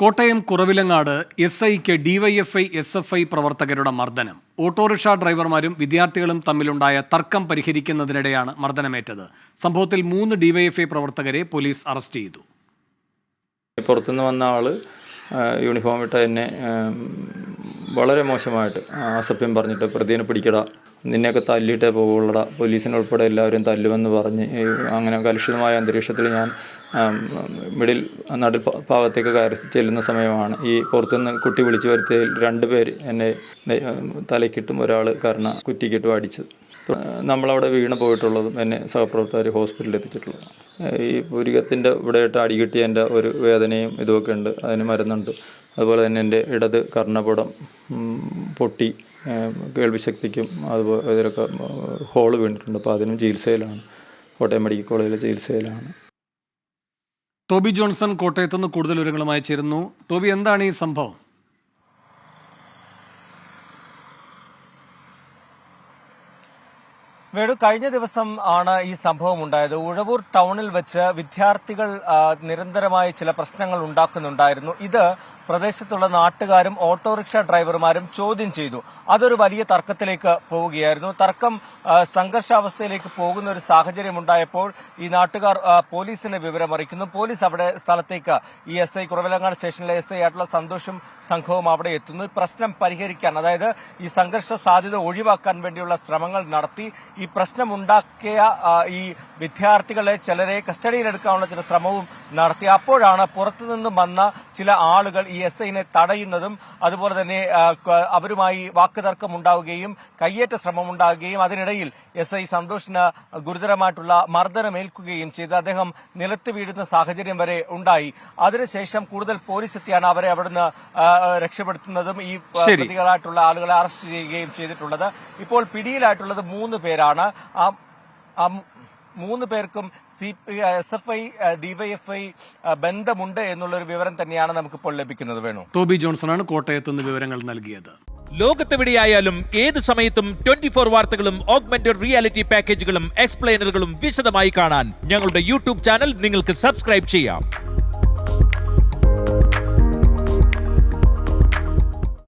Kottayam Kuravilangad S ഐക്ക് DYFI S F I പ്രവർത്തകരുടെ മർദ്ദനം. ഓട്ടോറിക്ഷ ഡ്രൈവർമാരും വിദ്യാർത്ഥികളും തമ്മിലുണ്ടായ തർക്കം പരിഹരിക്കുന്നതിനിടെയാണ് മർദ്ദനമേറ്റത്. സംഭവത്തിൽ മൂന്ന് ഡിവൈഎഫ്ഐ പ്രവർത്തകരെ പോലീസ് അറസ്റ്റ് ചെയ്തു. പുറത്തുനിന്ന് വന്ന ആൾ യൂണിഫോം ഇട്ട എന്നെ വളരെ മോശമായിട്ട് അസഭ്യം പറഞ്ഞിട്ട് പ്രതിനെ പിടിക്കടാ നിന്നെയൊക്കെ തല്ലിയിട്ടേ പോകുള്ളടാ പോലീസിനുൾപ്പെടെ എല്ലാവരും തല്ലുമെന്ന് പറഞ്ഞ് അങ്ങനെ കലുഷിതമായ അന്തരീക്ഷത്തിൽ ഞാൻ മിഡിൽ നടുൽ ഭാഗത്തേക്ക് കയറി ചെല്ലുന്ന സമയമാണ്. ഈ പുറത്തുനിന്ന് കുട്ടി വിളിച്ചു വരുത്തിയതിൽ രണ്ട് പേര് എന്നെ തലയ്ക്കിട്ടും ഒരാൾ കരണ കുറ്റിക്കിട്ടും അടിച്ചത്. നമ്മളവിടെ വീണ് പോയിട്ടുള്ളതും എന്നെ സഹപ്രവർത്തകർ ഹോസ്പിറ്റലിൽ എത്തിച്ചിട്ടുള്ളതും ഈ പുരികത്തിന്റെ ഇവിടെയായിട്ട് അടികിട്ടിയതിന്റെ ഒരു വേദനയും ഇതുമൊക്കെ ഉണ്ട്. അതിന് മരുന്നുണ്ട്. അതുപോലെ തന്നെ എന്റെ ഇടത് കർണപുടം പൊട്ടി കേൾവിശക്തിക്കും അതുപോലെ ഇതിലൊക്കെ ഹോൾ വീണിട്ടുണ്ട്. അപ്പോൾ അതിനും ചികിത്സയിലാണ്. കോട്ടയം മെഡിക്കൽ കോളേജിലെ ചികിത്സയിലാണ്. ടോബി ജോൺസൺ കോട്ടയത്തുനിന്ന് കൂടുതൽ വിവരങ്ങളുമായി ചേരുന്നു. ടോബി എന്താണ് ഈ സംഭവം? വേണു കഴിഞ്ഞ ദിവസം ആണ് ഈ സംഭവം ഉണ്ടായത്. ഉഴവൂർ ടൗണിൽ വെച്ച് വിദ്യാർത്ഥികൾ നിരന്തരമായി ചില പ്രശ്നങ്ങൾ ഉണ്ടാക്കുന്നുണ്ടായിരുന്നു. ഇത് പ്രദേശത്തുള്ള നാട്ടുകാരും ഓട്ടോറിക്ഷ ഡ്രൈവർമാരും ചോദ്യം ചെയ്തു. അതൊരു വലിയ തർക്കത്തിലേക്ക് പോവുകയായിരുന്നു. തർക്കം സംഘർഷാവസ്ഥയിലേക്ക് പോകുന്ന ഒരു സാഹചര്യം ഉണ്ടായപ്പോൾ ഈ നാട്ടുകാർ പോലീസിനെ വിവരമറിയിക്കുന്നു. പോലീസ് അവിടെ സ്ഥലത്തേക്ക് ഈ എസ് ഐ കുറവിലങ്ങാട് സ്റ്റേഷനിലെ എസ് ഐ ആയിട്ടുള്ള സന്തോഷും സംഘവും അവിടെ എത്തുന്നു. പ്രശ്നം പരിഹരിക്കാൻ അതായത് ഈ സംഘർഷ സാധ്യത ഒഴിവാക്കാൻ വേണ്ടിയുള്ള ശ്രമങ്ങൾ നടത്തി. ഈ പ്രശ്നമുണ്ടാക്കിയ ഈ വിദ്യാർത്ഥികളെ ചിലരെ കസ്റ്റഡിയിലെടുക്കാനുള്ള ചില ശ്രമവും നടത്തി. അപ്പോഴാണ് പുറത്തുനിന്നും വന്ന ചില ആളുകൾ ഈ എസ് ഐനെ തടയുന്നതും അതുപോലെ തന്നെ അവരുമായി വാക്കുതർക്കം ഉണ്ടാവുകയും കയ്യേറ്റ ശ്രമം ഉണ്ടാവുകയും അതിനിടയിൽ എസ് ഐ സന്തോഷിന് ഗുരുതരമായിട്ടുള്ള മർദ്ദനമേൽക്കുകയും ചെയ്ത്. അദ്ദേഹം നിലത്ത് വീഴുന്ന സാഹചര്യം വരെ ഉണ്ടായി. അതിനുശേഷം കൂടുതൽ പോലീസ് എത്തിയാണ് അവരെ അവിടുന്ന് രക്ഷപ്പെടുത്തുന്നതും ഈ പ്രതികളായിട്ടുള്ള ആളുകളെ അറസ്റ്റ് ചെയ്യുകയും ചെയ്തിട്ടുള്ളത്. ഇപ്പോൾ പിടിയിലായിട്ടുള്ളത് മൂന്ന് പേരാണ്. ആ മൂന്ന് പേർക്കും C P S F I DYFI ബന്ധമുണ്ട് എന്നുള്ളൊരു വിവരം തന്നെയാണ് നമുക്കിപ്പോൾ ലഭിക്കുന്നത് വേണു. ടോബി ആണ് കോട്ടയത്ത് നിന്ന് വിവരങ്ങൾ നൽകിയത്. ലോകത്തെവിടെയായാലും ഏത് സമയത്തും ട്വന്റി ഫോർ വാർത്തകളും ഓഗ്മെന്റഡ് റിയാലിറ്റി പാക്കേജുകളും എക്സ്പ്ലെയിനറുകളും വിശദമായി കാണാൻ ഞങ്ങളുടെ യൂട്യൂബ് ചാനൽ നിങ്ങൾക്ക് സബ്സ്ക്രൈബ് ചെയ്യാം.